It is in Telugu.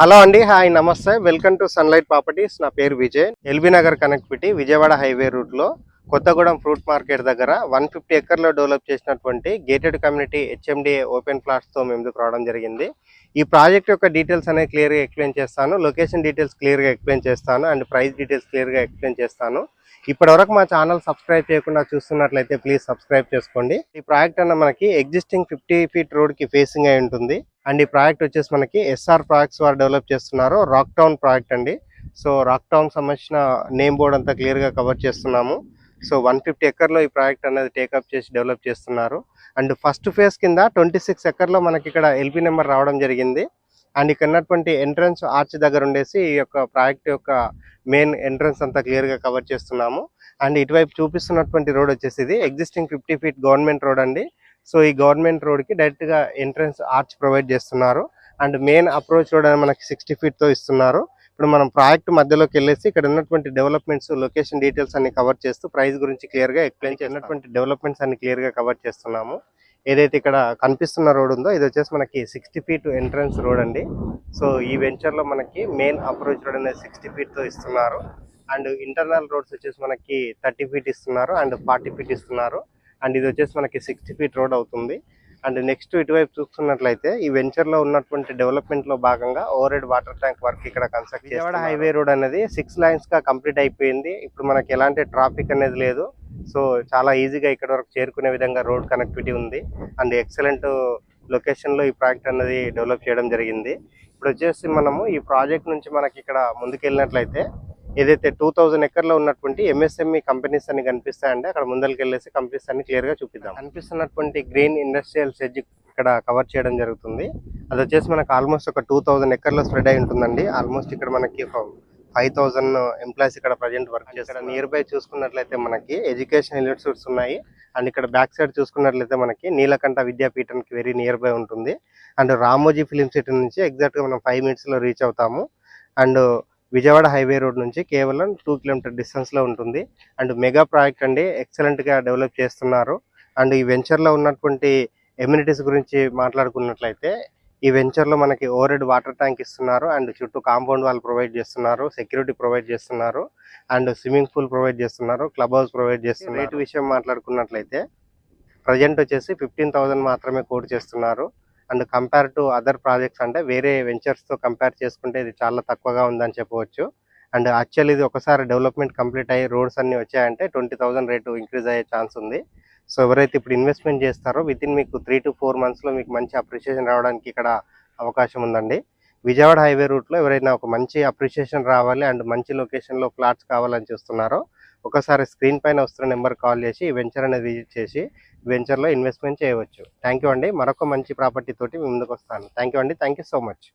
హలో అండి hi namaste. Welcome to sunlight properties. నా పేరు Vijay. LB Nagar connectivity Vijayawada highway రూట్లో కొత్తగూడెం ఫ్రూట్ మార్కెట్ దగ్గర వన్ ఫిఫ్టీ ఎకర్లో డెవలప్ చేసినటువంటి గేటెడ్ కమ్యూనిటీ హెచ్ఎండిఏ ఓపెన్ ప్లాట్స్తో మేము రావడం జరిగింది. ఈ ప్రాజెక్ట్ యొక్క డీటెయిల్స్ అనేవి క్లియర్గా ఎక్స్ప్లెయిన్ చేస్తాను. లొకేషన్ డీటెయిల్స్ క్లియర్గా ఎక్స్ప్లెయిన్ చేస్తాను. అండ్ ప్రైస్ డీటెయిల్స్ క్లియర్గా ఎక్స్ప్లెయిన్ చేస్తాను. ఇప్పటివరకు మా ఛానల్ సబ్స్క్రైబ్ చేయకుండా చూస్తున్నట్లయితే ప్లీజ్ సబ్స్క్రైబ్ చేసుకోండి. ఈ ప్రాజెక్ట్ అన్న మనకి ఎగ్జిస్టింగ్ ఫిఫ్టీ ఫీట్ రోడ్కి ఫేసింగ్ అయి ఉంటుంది. అండ్ ఈ ప్రాజెక్ట్ వచ్చేసి మనకి ఎస్ఆర్ ప్రాజెక్ట్స్ వారు డెవలప్ చేస్తున్నారు. రాక్ టౌన్ ప్రాజెక్ట్ అండి. సో రాక్ టౌన్ సంబంధించిన నేమ్ బోర్డ్ అంతా క్లియర్గా కవర్ చేస్తున్నాము. సో వన్ ఫిఫ్టీ ఎకర్లో ఈ ప్రాజెక్ట్ అనేది టేకప్ చేసి డెవలప్ చేస్తున్నారు. అండ్ ఫస్ట్ ఫేజ్ కింద ట్వంటీ సిక్స్ ఎకర్లో మనకి ఇక్కడ ఎల్పీ నెంబర్ రావడం జరిగింది. అండ్ ఇక్కడ ఉన్నటువంటి ఎంట్రన్స్ ఆర్చ్ దగ్గర ఉండేసి ఈ యొక్క ప్రాజెక్ట్ యొక్క మెయిన్ ఎంట్రన్స్ అంతా క్లియర్గా కవర్ చేస్తున్నాము. అండ్ ఇటువైపు చూపిస్తున్నటువంటి రోడ్ వచ్చేసి ఇది. Existing fifty feet government road అండి. సో ఈ గవర్నమెంట్ రోడ్కి డైరెక్ట్గా ఎంట్రన్స్ ఆర్చ్ ప్రొవైడ్ చేస్తున్నారు. అండ్ మెయిన్ అప్రోచ్ రోడ్ అనేది మనకి సిక్స్టీ ఫీట్తో ఇస్తున్నారు. ఇప్పుడు మనం ప్రాజెక్ట్ మధ్యలోకి వెళ్ళేసి ఇక్కడ ఉన్నటువంటి డెవలప్మెంట్స్ లొకేషన్ డీటెయిల్స్ అన్ని కవర్ చేస్తూ ప్రైస్ గురించి క్లియర్గా ఎక్స్ప్లెయిన్ చేసినటువంటి డెవలప్మెంట్స్ అన్ని క్లియర్గా కవర్ చేస్తున్నాము. ఏదైతే ఇక్కడ కనిపిస్తున్న రోడ్ ఉందో ఇది వచ్చేసి మనకి సిక్స్టీ ఫీట్ ఎంట్రన్స్ రోడ్ అండి. సో ఈ వెంచర్లో మనకి మెయిన్ అప్రోచ్ రోడ్ అనేది సిక్స్టీ ఫీట్తో ఇస్తున్నారు. అండ్ ఇంటర్నల్ రోడ్స్ వచ్చేసి మనకి థర్టీ ఫీట్ ఇస్తున్నారు. అండ్ ఫార్టీ ఫీట్ ఇస్తున్నారు. అండ్ ఇది వచ్చేసి మనకి సిక్స్టీ ఫీట్ రోడ్ అవుతుంది. అండ్ నెక్స్ట్ ఇటువైపు చూసుకున్నట్లయితే ఈ వెంచర్లో ఉన్నటువంటి డెవలప్మెంట్లో భాగంగా over head water tank work ఇక్కడ కన్స్ట్రక్ట్ విజయవాడ హైవే రోడ్ అనేది సిక్స్ లైన్స్గా కంప్లీట్ అయిపోయింది. ఇప్పుడు మనకి ఎలాంటి ట్రాఫిక్ అనేది లేదు. సో చాలా ఈజీగా ఇక్కడ వరకు చేరుకునే విధంగా రోడ్ కనెక్టివిటీ ఉంది. అండ్ ఎక్సలెంట్ లొకేషన్లో ఈ ప్రాజెక్ట్ అనేది డెవలప్ చేయడం జరిగింది. ఇప్పుడు వచ్చేసి మనము ఈ ప్రాజెక్ట్ నుంచి మనకి ఇక్కడ ముందుకెళ్ళినట్లయితే ఏదైతే టూ థౌజండ్ ఎకర్లో ఉన్నటువంటి ఎంఎస్ఎంఈ కంపెనీస్ అన్ని కనిపిస్తాయండి అక్కడ ముందరికి వెళ్ళేసి కంపెనీస్ అన్ని క్లియర్గా చూపిద్దాం. కనిపిస్తున్నటువంటి గ్రీన్ ఇండస్ట్రియల్ సెజ్ ఇక్కడ కవర్ చేయడం జరుగుతుంది. అది వచ్చేసి మనకు ఆల్మోస్ట్ ఒక టూ థౌజండ్ ఎకర్లో స్ప్రెడ్ అయి ఉంటుందండి. ఆల్మోస్ట్ ఇక్కడ మనకి ఫైవ్ థౌసండ్ ఎంప్లాయీస్ ఇక్కడ ప్రజెంట్ వర్క్ చేస్తారు నియర్ బై చూసుకున్నట్లయితే మనకి ఎడ్యుకేషన్ ఇన్స్టిట్యూట్స్ ఉన్నాయి. అండ్ ఇక్కడ బ్యాక్ సైడ్ చూసుకున్నట్లయితే మనకి నీలకంఠ విద్యాపీఠానికి వెరీ నియర్ బై ఉంటుంది. అండ్ రామోజీ ఫిలిం సిటీ నుంచి ఎగ్జాక్ట్గా మనం ఫైవ్ మినిట్స్లో రీచ్ అవుతాము. అండ్ విజయవాడ హైవే రోడ్ నుంచి కేవలం టూ కిలోమీటర్ డిస్టెన్స్లో ఉంటుంది. అండ్ మెగా ప్రాజెక్ట్ అండి ఎక్సలెంట్గా డెవలప్ చేస్తున్నారు. అండ్ ఈ వెంచర్లో ఉన్నటువంటి ఎమ్యూనిటీస్ గురించి మాట్లాడుకున్నట్లయితే ఈ వెంచర్లో మనకి ఓవర్ హెడ్ వాటర్ ట్యాంక్ ఇస్తున్నారు. అండ్ చుట్టూ కాంపౌండ్ వాల్ ప్రొవైడ్ చేస్తున్నారు సెక్యూరిటీ ప్రొవైడ్ చేస్తున్నారు అండ్ స్విమ్మింగ్ పూల్ ప్రొవైడ్ చేస్తున్నారు క్లబ్ హౌస్ ప్రొవైడ్ చేస్తున్నారు. రేట్ విషయం. మాట్లాడుకున్నట్లయితే ప్రజెంట్ వచ్చేసి ఫిఫ్టీన్ థౌసండ్ మాత్రమే కోట్ చేస్తున్నారు. And compare to other projects అంటే వేరే వెంచర్స్తో కంపేర్ చేసుకుంటే ఇది చాలా తక్కువగా ఉందని చెప్పవచ్చు. అండ్ యాక్చువల్ ఇది ఒకసారి డెవలప్మెంట్ కంప్లీట్ అయ్యి రోడ్స్ అన్ని వచ్చాయంటే ట్వంటీ థౌసండ్ రేటు ఇంక్రీజ్ అయ్యే ఛాన్స్ ఉంది. సో ఎవరైతే ఇప్పుడు ఇన్వెస్ట్మెంట్ చేస్తారో విత్ ఇన్ మీకు త్రీ టు ఫోర్ మంత్స్లో మీకు మంచి అప్రిషియేషన్ రావడానికి ఇక్కడ అవకాశం ఉందండి. విజయవాడ హైవే రూట్లో ఎవరైనా ఒక మంచి అప్రిషియేషన్ రావాలి అండ్ మంచి లొకేషన్లో ఫ్లాట్స్ కావాలని చూస్తున్నారో ఒకసారి స్క్రీన్ పైన వస్తున్న నెంబర్ కాల్ చేసి వెంచర్ అనేది విజిట్ చేసి వెంచర్లో ఇన్వెస్ట్మెంట్ చేయవచ్చు. థ్యాంక్ యూ అండి. మరొక మంచి ప్రాపర్టీ తోటి ముందుకు వస్తాను. థ్యాంక్ యూ అండి. Thank you so much.